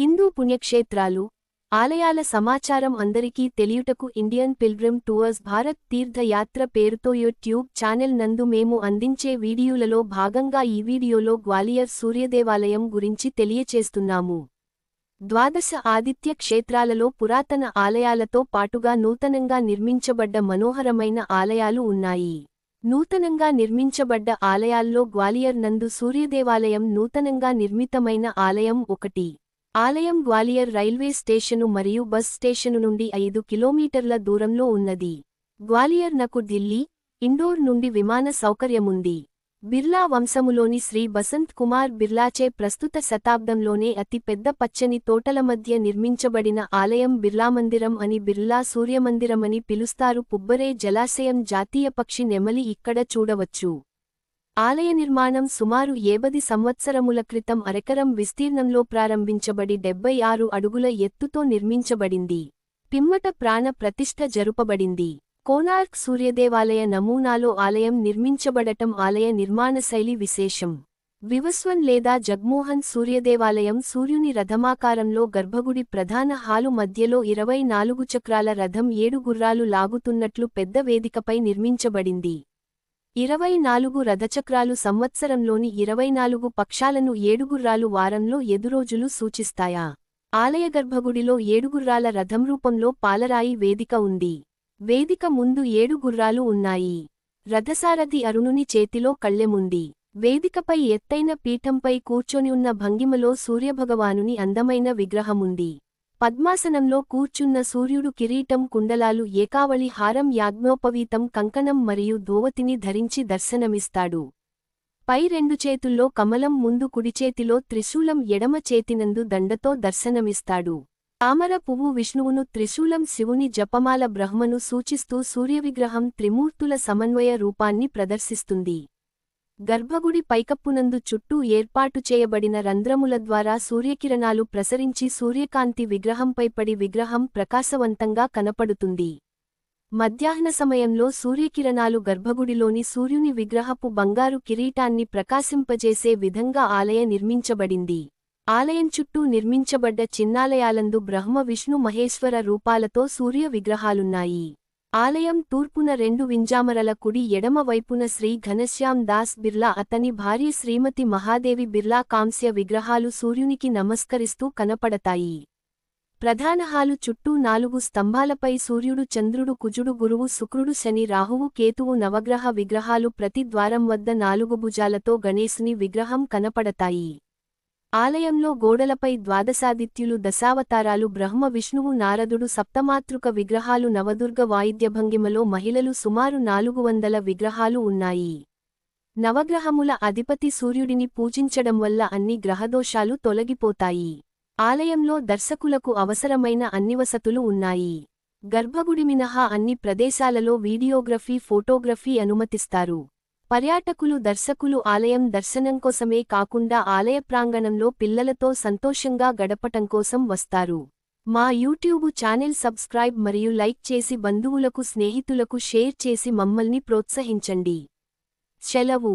హిందూ పుణ్యక్షేత్రాలు ఆలయాల సమాచారం అందరికీ తెలియుటకు Indian pilgrim tours Bharat Teerthayatra పేరుతో యూట్యూబ్ ఛానెల్ నందు మేము అందించే వీడియోలలో భాగంగా ఈ వీడియోలో గ్వాలియర్ సూర్యదేవాలయం గురించి తెలియచేస్తున్నాము. ద్వాదశ ఆదిత్య క్షేత్రాలలో పురాతన ఆలయాలతో పాటుగా నూతనంగా నిర్మించబడ్డ మనోహరమైన ఆలయాలు ఉన్నాయి. నూతనంగా నిర్మించబడ్డ ఆలయాల్లో గ్వాలియర్ నందు సూర్యదేవాలయం నూతనంగా నిర్మితమైన ఆలయం ఒకటి. ఆలయం గ్వాలియర్ రైల్వే స్టేషను మరియు బస్ స్టేషను నుండి ఐదు కిలోమీటర్ల దూరంలో ఉన్నది. గ్వాలియర్ నకు ఢిల్లీ ఇండోర్ నుండి విమాన సౌకర్యముంది. బిర్లా వంశములోని శ్రీ బసంత్ కుమార్ బిర్లాచే ప్రస్తుత శతాబ్దంలోనే అతి పెద్ద పచ్చని తోటల మధ్య నిర్మించబడిన ఆలయం బిర్లామందిరం అని బిర్లా సూర్యమందిరమని పిలుస్తారు. పుబ్బరే జలాశయం జాతీయ పక్షి నెమలి ఇక్కడ చూడవచ్చు. ఆలయ నిర్మాణం సుమారు ఏబది సంవత్సరముల క్రితం అరెకరం విస్తీర్ణంలో ప్రారంభించబడి డెబ్బై ఆరు అడుగుల ఎత్తుతో నిర్మించబడింది. పిమ్మట ప్రాణ ప్రతిష్ఠ జరుపబడింది. కోనార్క్ సూర్యదేవాలయ నమూనాలో ఆలయం నిర్మించబడటం ఆలయ నిర్మాణ శైలి విశేషం. వివస్వన్ లేదా జగ్మోహన్ సూర్యదేవాలయం సూర్యుని రథమాకారంలో గర్భగుడి ప్రధాన హాలు మధ్యలో ఇరవై నాలుగు చక్రాల రథం ఏడు గుర్రాలు లాగుతున్నట్లు పెద్ద వేదికపై నిర్మించబడింది. ఇరవై నాలుగు రథచక్రాలు సంవత్సరంలోని ఇరవై నాలుగు పక్షాలను ఏడుగుర్రాలు వారంలో ఎదురోజులు సూచిస్తాయా? ఆలయ గర్భగుడిలో ఏడుగుర్రాల రథం రూపంలో పాలరాయి వేదిక ఉంది. వేదిక ముందు ఏడుగుర్రాలు ఉన్నాయి. రథసారథి అరుణుని చేతిలో కళ్ళెముంది. వేదికపై ఎత్తైన పీఠంపై కూర్చొని ఉన్న భంగిమలో సూర్యభగవానుని అందమైన విగ్రహముంది. పద్మాసనంలో కూర్చున్న సూర్యుడు కిరీటం కుండలాలు ఏకావళి హారం యాజ్ఞోపవీతం కంకణం మరియు ధోవతిని ధరించి దర్శనమిస్తాడు. పై రెండు చేతుల్లో కమలం ముందు కుడిచేతిలో త్రిశూలం ఎడమ చేతినందు దండతో దర్శనమిస్తాడు. తామర పువ్వు విష్ణువును త్రిశూలం శివుని జపమాల బ్రహ్మను సూచిస్తూ సూర్యవిగ్రహం త్రిమూర్తుల సమన్వయ రూపాన్ని ప్రదర్శిస్తుంది. గర్భగుడి పైకప్పునందు చుట్టూ ఏర్పాటు చేయబడిన రంధ్రముల ద్వారా సూర్యకిరణాలు ప్రసరించి సూర్యకాంతి విగ్రహంపై పడి విగ్రహం ప్రకాశవంతంగా కనపడుతుంది. మధ్యాహ్న సమయంలో సూర్యకిరణాలు గర్భగుడిలోని సూర్యుని విగ్రహపు బంగారు కిరీటాన్ని ప్రకాశింపజేసే విధంగా ఆలయ నిర్మించబడింది. ఆలయం చుట్టూ నిర్మించబడ్డ చిన్నాలయాలందు బ్రహ్మ విష్ణు మహేశ్వర రూపాలతో సూర్య విగ్రహాలున్నాయి. ఆలయం తూర్పున రెండు వింజామరల కుడి ఎడమ వైపున శ్రీ ఘనశ్యాం దాస్ బిర్లా అతని భార్య శ్రీమతి మహాదేవి బిర్లా కాంస్య విగ్రహాలు సూర్యునికి నమస్కరిస్తూ కనపడతాయి. ప్రధాన హాలు చుట్టూ నాలుగు స్తంభాలపై సూర్యుడు చంద్రుడు కుజుడు గురువు శుక్రుడు శని రాహువు కేతువు నవగ్రహ విగ్రహాలు ప్రతి ద్వారం వద్ద నాలుగు భుజాలతో గణేశుని విగ్రహం కనపడతాయి. ఆలయంలో గోడలపై ద్వాదశాదిత్యులు దశావతారాలు బ్రహ్మ విష్ణువు నారదుడు సప్తమాతృక విగ్రహాలు నవదుర్గ వాయిద్యభంగిమలో మహిళలు సుమారు నాలుగు వందల విగ్రహాలు ఉన్నాయి. నవగ్రహముల అధిపతి సూర్యుడిని పూజించడం వల్ల అన్ని గ్రహదోషాలు తొలగిపోతాయి. ఆలయంలో దర్శకులకు అవసరమైన అన్ని వసతులు ఉన్నాయి. గర్భగుడి మినహా అన్ని ప్రదేశాలలో వీడియోగ్రఫీ ఫోటోగ్రఫీ అనుమతిస్తారు. పర్యాటకులు దర్శకులు ఆలయం దర్శనం కోసమే కాకుండా ఆలయ ప్రాంగణంలో పిల్లలతో సంతోషంగా గడపటం కోసం వస్తారు. మా యూట్యూబ్ ఛానెల్ సబ్స్క్రైబ్ మరియు లైక్ చేసి బంధువులకు స్నేహితులకు షేర్ చేసి మమ్మల్ని ప్రోత్సహించండి. సెలవు.